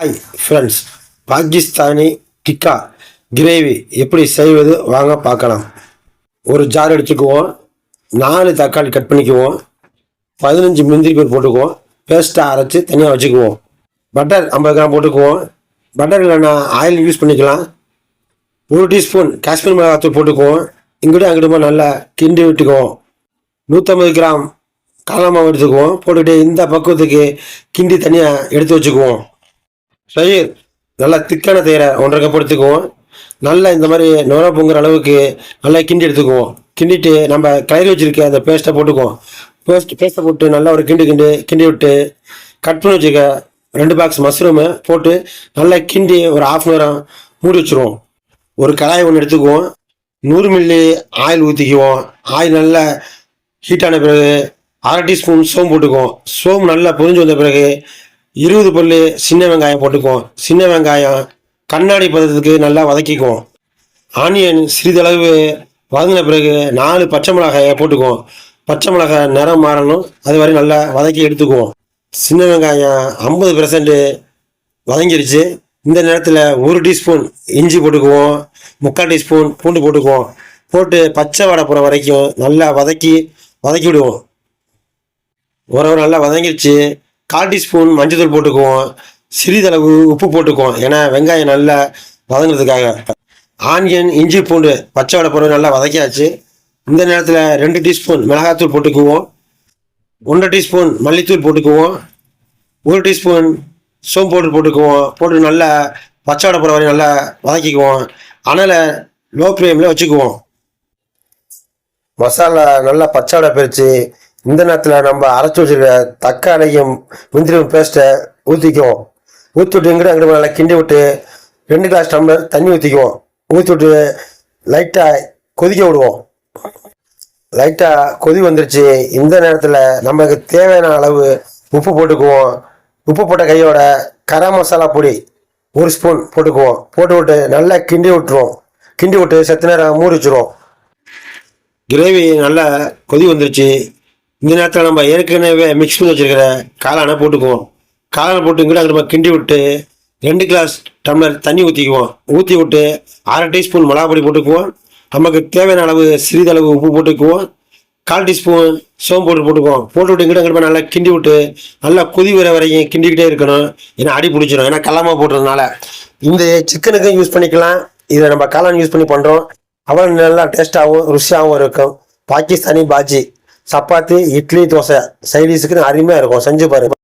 Hi friends Pakistani tikka gravy எப்படி செய்வது? வாங்க பார்க்கலாம். ஒரு ஜார் எடுத்துக்குவோம். நாலு தக்காளி கட் பண்ணிக்குவோம். பதினஞ்சு முந்திரி பேர் போட்டுக்குவோம். பேஸ்ட்டாக அரைச்சி தனியாக வச்சுக்குவோம். பட்டர் ஐம்பது கிராம் போட்டுக்குவோம். பட்டர் இல்லைன்னா ஆயில் யூஸ் பண்ணிக்கலாம். ஒரு டீஸ்பூன் காஷ்மீர் மிளகாத்தூள் போட்டுக்குவோம். இங்கிட்டும் அங்கிட்டுமா நல்லா கிண்டி விட்டுக்குவோம். நூற்றம்பது கிராம் கடலை மாவு எடுத்துக்குவோம். போட்டுக்கிட்டு இந்த பக்குவத்துக்கு கிண்டி தனியாக எடுத்து வச்சுக்குவோம். தயிர். நல்லா திக்கான தயிரை ஒன்றரை கப் எடுத்துக்குவோம் நல்லா இந்த மாதிரி நுர பொங்குற அளவுக்கு நல்லா கிண்டி எடுத்துக்குவோம். கிண்டிட்டு நம்ம கயிறு வச்சுருக்க அந்த பேஸ்ட்டை போட்டுக்குவோம். பேஸ்ட் பேஸ்ட்டை போட்டு நல்லா ஒரு கிண்டு கிண்டு கிண்டி விட்டு கட் பண்ணி வச்சுருக்க ரெண்டு பாக்ஸ் மஷ்ரூமு போட்டு நல்லா கிண்டி ஒரு ஆஃப் அன் ஹவரம் மூடி வச்சுருவோம். ஒரு கடாய் ஒன்று எடுத்துக்குவோம். நூறு மில்லி ஆயில் ஊற்றிக்குவோம் ஆயில் நல்லா ஹீட்டான பிறகு அரை டீஸ்பூன் சோம்பு போட்டுக்குவோம். சோம்பு நல்லா பொரிஞ்சு வந்த பிறகு இருபது பல்லு சின்ன வெங்காயம் போட்டுக்குவோம். சின்ன வெங்காயம் கண்ணாடி பதத்துக்கு நல்லா வதக்கிக்குவோம். ஆனியன் சிறிதளவு வதங்கின பிறகு நாலு பச்சை மிளகாயை போட்டுக்குவோம். பச்சை மிளகாய் நிறம் மாறணும். அது வரை நல்லா வதக்கி எடுத்துக்குவோம். சின்ன வெங்காயம் ஐம்பது பெர்சன்ட்டு வதங்கிருச்சு. இந்த நேரத்தில் ஒரு டீஸ்பூன் இஞ்சி போட்டுக்குவோம். முக்கால் டீஸ்பூன் பூண்டு போட்டுக்குவோம். போட்டு பச்சை வடை போகிற வரைக்கும் நல்லா வதக்கி வதக்கி விடுவோம். உறவு நல்லா வதங்கிருச்சு. கால் டீஸ்பூன் மஞ்சள் போட்டுக்குவோம். சிறிதளவு உப்பு போட்டுக்குவோம். ஏன்னா வெங்காயம் நல்லா வதங்குறதுக்காக. ஆனியன் இஞ்சி பூண்டு பச்சை வடை போட்டு நல்லா வதக்கியாச்சு. இந்த நேரத்தில் ரெண்டு டீஸ்பூன் மிளகாத்தூள் போட்டுக்குவோம். ஒன்றரை டீஸ்பூன் மல்லித்தூள் போட்டுக்குவோம். ஒரு டீஸ்பூன் சோம்பு பவுடர் போட்டுக்குவோம். போட்டு நல்லா பச்சை வடை போகிற வரையும் நல்லா வதக்கிக்குவோம். அதனால் லோ ஃப்ளேமில் வச்சுக்குவோம். மசாலா நல்லா பச்சை வடை பிரித்து இந்த நேரத்தில் நம்ம அரைச்சி வச்சிருக்க தக்காளியும் முந்திரி பேஸ்ட்டை ஊற்றிக்குவோம் ஊற்றி விட்டு எங்கிட்ட அங்கிட்ட நல்லா கிண்டி விட்டு ரெண்டு கிளாஸ் டம்ளர் தண்ணி ஊற்றிக்குவோம் ஊற்றி விட்டு லைட்டாக கொதிக்க விடுவோம். லைட்டாக கொதி வந்துருச்சு. இந்த நேரத்தில் நமக்கு தேவையான அளவு உப்பு போட்டுக்குவோம். உப்பு போட்ட கையோட கரம் மசாலா பொடி ஒரு ஸ்பூன் போட்டுக்குவோம். போட்டு விட்டு நல்லா கிண்டி விட்டுருவோம். கிண்டி விட்டு செத்து நேரம் மூடி கிரேவி நல்லா கொதி வந்துருச்சு. இந்த நேரத்தில் நம்ம ஏற்கனவே மிக்ஸ் பண்ணி வச்சுருக்கிற காளானை போட்டுக்குவோம். காளானை போட்டு இங்கிட்ட அங்கிட்ட நம்ம கிண்டி விட்டு ரெண்டு கிளாஸ் டம்ளர் தண்ணி ஊற்றிக்குவோம் ஊற்றி விட்டு அரை டீஸ்பூன் மிளகா பொடி போட்டுக்குவோம். நமக்கு தேவையான அளவு சிறிதளவு உப்பு போட்டுக்குவோம். கால் டீஸ்பூன் சோம்பு போட்டு போட்டுக்குவோம். போட்டு விட்டு இங்கிட்ட அங்கிட்ட நல்லா கிண்டி விட்டு நல்லா கொதி வர வரைக்கும் கிண்டிக்கிட்டே இருக்கணும். ஏன்னா அடி பிடிச்சிடும் ஏன்னா கல்லாமா போடுறதுனால. இந்த சிக்கனுக்கும் யூஸ் பண்ணிக்கலாம். இதை நம்ம காளான் யூஸ் பண்ணி பண்ணுறோம் அவ்வளோ நல்லா டேஸ்ட்டாகவும் ருசியாகவும் இருக்கும். பாகிஸ்தானி பாஜி. சப்பாத்தி இட்லி தோசை. சைடிஷுக்கு அருமையாக இருக்கும். செஞ்சு பாருங்க.